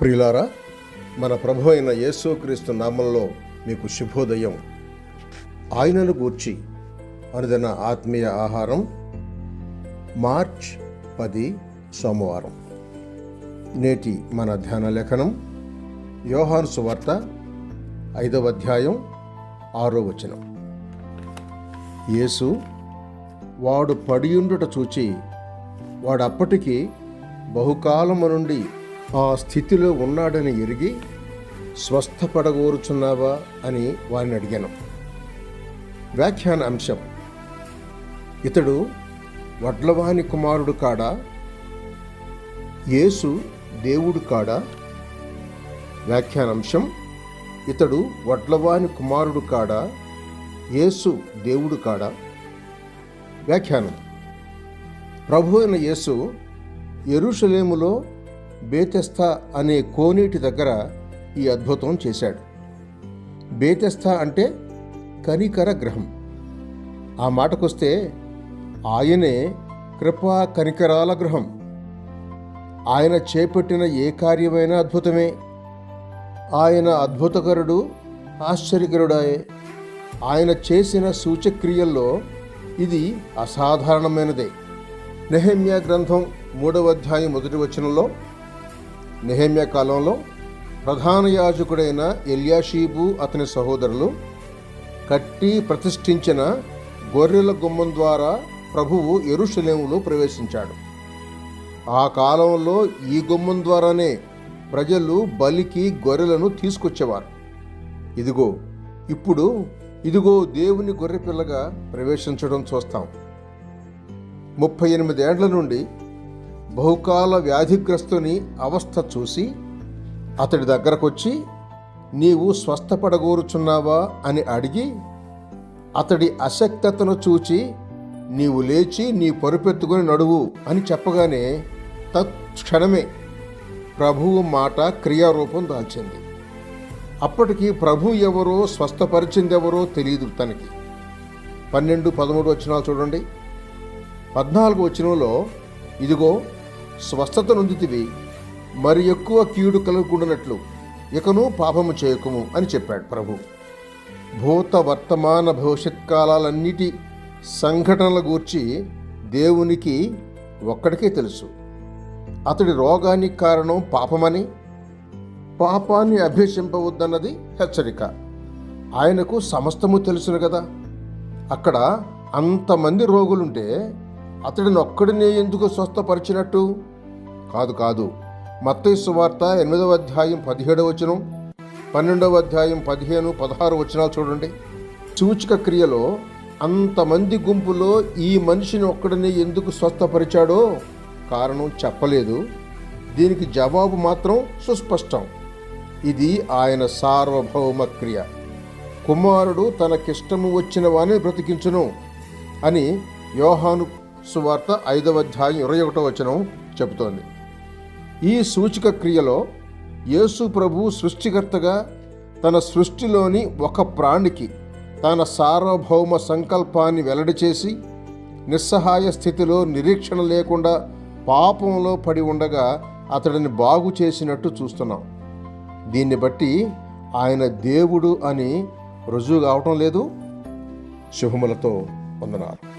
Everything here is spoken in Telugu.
ప్రియులారా మన ప్రభు అయిన యేసుక్రీస్తు నామంలో మీకు శుభోదయం. ఆయనను గూర్చి అనుదిన ఆత్మీయ ఆహారం మార్చ్ పది సోమవారం. నేటి మన ధ్యాన లేఖనం యోహాను సువార్త ఐదవ అధ్యాయం ఆరో వచనం. యేసు వాడు పడియుండుట చూచి వాడు అప్పటికి బహుకాలము నుండి ఆ స్థితిలో ఉన్నాడని ఎరిగి స్వస్థపడగోరుచున్నావా? అని వారిని అడిగాను. వ్యాఖ్యాన అంశం ఇతడు వడ్లవాని కుమారుడు కాడా? యేసు దేవుడు కాడా? వ్యాఖ్యానాంశం ఇతడు వడ్లవాని కుమారుడు కాడా? యేసు దేవుడు కాడా? వ్యాఖ్యానం ప్రభు అయిన యేసు ఎరుషలేములో బేతెస్థ అనే కోనేటి దగ్గర ఈ అద్భుతం చేశాడు. బేతెస్తా అంటే కనికర గ్రహం. ఆ మాటకొస్తే ఆయనే కృపా కనికరాల గ్రహం. ఆయన చేపట్టిన ఏ కార్యమైనా అద్భుతమే. ఆయన అద్భుతకరుడు ఆశ్చర్యకరుడాయే ఆయన చేసిన సూచక్రియల్లో ఇది అసాధారణమైనదే. నెహమ్యా గ్రంథం మూడవ అధ్యాయం మొదటి వచనంలో నెహమ్య కాలంలో ప్రధాన యాజకుడైన ఎల్యాషీబు అతని సహోదరులు కట్టి ప్రతిష్ఠించిన గొర్రెల గుమ్మం ద్వారా ప్రభువు ఎరుషలేములో ప్రవేశించాడు. ఆ కాలంలో ఈ గుమ్మం ద్వారానే ప్రజలు బలికి గొర్రెలను తీసుకొచ్చేవారు. ఇదిగో ఇప్పుడు ఇదిగో దేవుని గొర్రెపిల్లగా ప్రవేశించడం చూస్తాం. ముప్పై ఎనిమిది ఏండ్ల నుండి బహుకాల వ్యాధిగ్రస్తుని అవస్థ చూసి అతడి దగ్గరకొచ్చి నీవు స్వస్థపడగోరుచున్నావా? అని అడిగి అతడి అశక్తతను చూచి నీవు లేచి నీ పరుపెత్తుకొని నడువు అని చెప్పగానే తత్క్షణమే ప్రభువు మాట క్రియారూపం దాల్చింది. అప్పటికి ప్రభు ఎవరో స్వస్థపరిచిందెవరో తెలియదు తనకి. పన్నెండు పదమూడు వచ్చినాలు చూడండి. పద్నాలుగు వచ్చినలో ఇదిగో స్వస్థత నొందితివి మరి ఎక్కువ కీడు కలుగుకుండానట్లు ఇకను పాపము చేయకుము అని చెప్పాడు ప్రభు. భూత వర్తమాన భవిష్యత్ కాలాలన్నిటి సంఘటనల గూర్చి దేవునికి ఒక్కడికే తెలుసు. అతడి రోగానికి కారణం పాపమని పాపాన్ని అభ్యసింపవద్దన్నది హెచ్చరిక. ఆయనకు సమస్తము తెలుసును కదా అక్కడ అంతమంది రోగులుంటే అతడిని ఒక్కడినే ఎందుకు స్వస్థపరిచినట్టు? కాదు కాదు. మత్తయి సువార్త ఎనిమిదవ అధ్యాయం పదిహేడవ వచనం పన్నెండవ అధ్యాయం పదిహేను పదహారు వచనాలు చూడండి. సూచిక క్రియలో అంతమంది గుంపులో ఈ మనిషిని ఒక్కడినే ఎందుకు స్వస్థపరిచాడో కారణం చెప్పలేదు. దీనికి జవాబు మాత్రం సుస్పష్టం. ఇది ఆయన సార్వభౌమ క్రియ. కుమారుడు తనకిష్టము వచ్చిన వాని బ్రతికించును అని యోహాను సువార్త ఐదవ అధ్యాయం ఇరవై ఒకటో వచనం చెబుతోంది. ఈ సూచిక క్రియలో యేసు ప్రభు సృష్టికర్తగా తన సృష్టిలోని ఒక ప్రాణికి తన సార్వభౌమ సంకల్పాన్ని వెల్లడి చేసి నిస్సహాయ స్థితిలో నిరీక్షణ లేకుండా పాపంలో పడి ఉండగా అతడిని బాగు చేసినట్టు చూస్తున్నాం. దీన్ని బట్టి ఆయన దేవుడు అని రుజువు కావటం లేదు. శుభములతో వందనాలు.